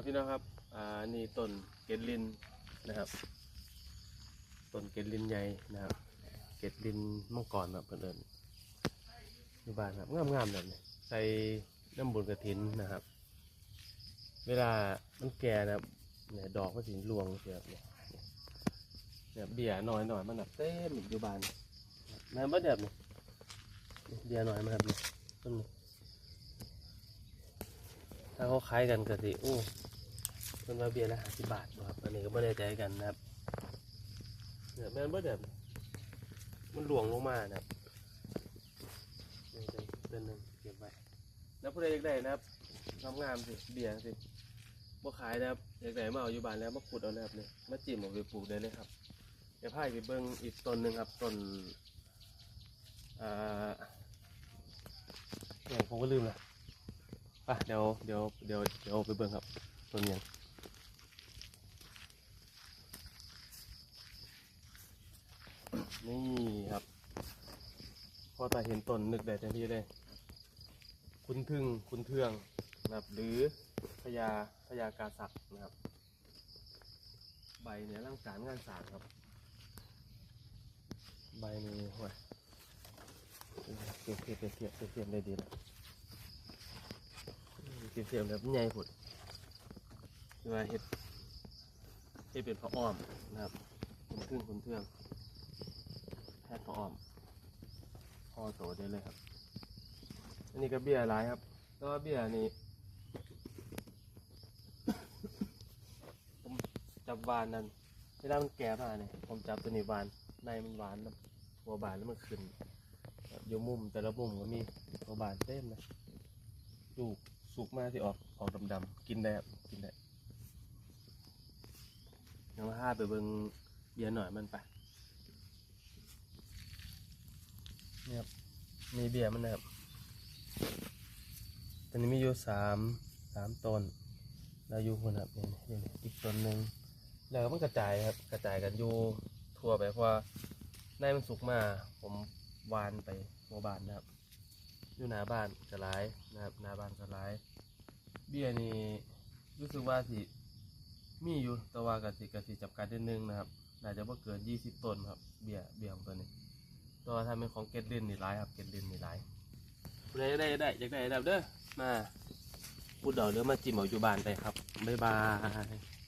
ครับพี่น้องครับ อ่า นี่ต้นเกดลินนะครับ ต้นเกดลินใหญ่นะครับ เกดลินมังกรแบบเพื่อนอยู่บ้านครับ งามๆแบบนี้ใส่น้ำบุญกระถินนะครับ เวลามันแก่นะครับเนี่ยดอกก็สีรวงเสียบเนี่ยเนี่ยเบี้ยน้อยหน่อยๆมันแบบเต็มอยู่บ้านแม่นบ่แบบนี้เบี้ยน้อยมันครับนี่ต้นนี้ถ้าเขาขายกันก็สิโอ้ เพิ่นว่าเบียละห้าสิบบาทครับอันนี้ก็ไม่ได้ใจกันนะครับเนี่ยแม่นบ่แบบมันหลวงลงมานะครับเดือนหนึ่งเก็บไว้แล้วผู้ใดอยากได้นะครับงามๆสิเบียสิบ่ขายนะครับอยากได้มาเอาอยู่บ้านแล้วมาขุดเอานะครับเนี่ยมาจิ้มเอาไปปลูกได้เลยครับเดี๋ยวพาไปเบิ่งอีกต้นหนึ่งครับต้นอ่าเนี่ยผมก็ลืมละอะเดี๋ยวเดี๋ยวเดี๋ยวเดี๋ยวไปเบิ่งครับต้นหยัง นี่ครับ พอตาเห็นต้นนึกได้ทันทีเลย คุณทึ่งคุณเทืองนะครับ หรือพญาพญากาศักนะครับ ใบเนี่ยร่างการงานสารครับ ใบนี้ห่วยเก็บเก็บเก็บเก็บเก็บเก็บได้ดีนะเก็บเก็บแบบใหญ่ผุดคือว่าเห็ดเห็ดเป็นพระอ้อมนะครับคุณทึ่งคุณเทือง แพทย์พระอ้อมพอโตได้เลยครับ อันนี้ก็เบี้ยหลายครับแต่ว่าเบี้ยนี่ผมจับวานนั้นเวลามันแก่มาเนี่ยผมจับตัวนี้วานในมันหวานแล้วหัวบานแล้วมันขึ้นอยู่มุมแต่ละมุมก็มีหัวบานเต็มเลยลูกสุกมากที่ออกออกดำๆกินได้ครับกินได้เดี๋ยวมาห้าไปเบิ่งเบียร์หน่อยมันไปนี่ครับ มีเบียร์มันนะครับตอนนี้มีอยู่สามสามต้นเราอยู่คนครับนี่นี่นี่อีกต้นหนึ่งแล้วมันกระจายครับกระจายกันอยู่ทั่วไปเพราะว่าในมันสุกมาผมวานไปหมู่บ้านนะครับ อยู่หน้าบ้านกระไรนะครับหน้าบ้านกระไรเบี้ยนี่รู้สึกว่าสิมีอยู่แต่ว่ากสิกสิจับการนิดนึงนะครับน่าจะว่าเกินยี่สิบต้นครับ เบี้ยเบี้ยของตัวนี้ ตัวทำเป็นของเกตดินนี่ร้ายครับเกตดินนี่ร้ายได้ได้ได้อยากได้ได้เด้อมาพูดดอกเรือมาจิ้มเอาอยู่บ้านไปครับบ๊ายบาย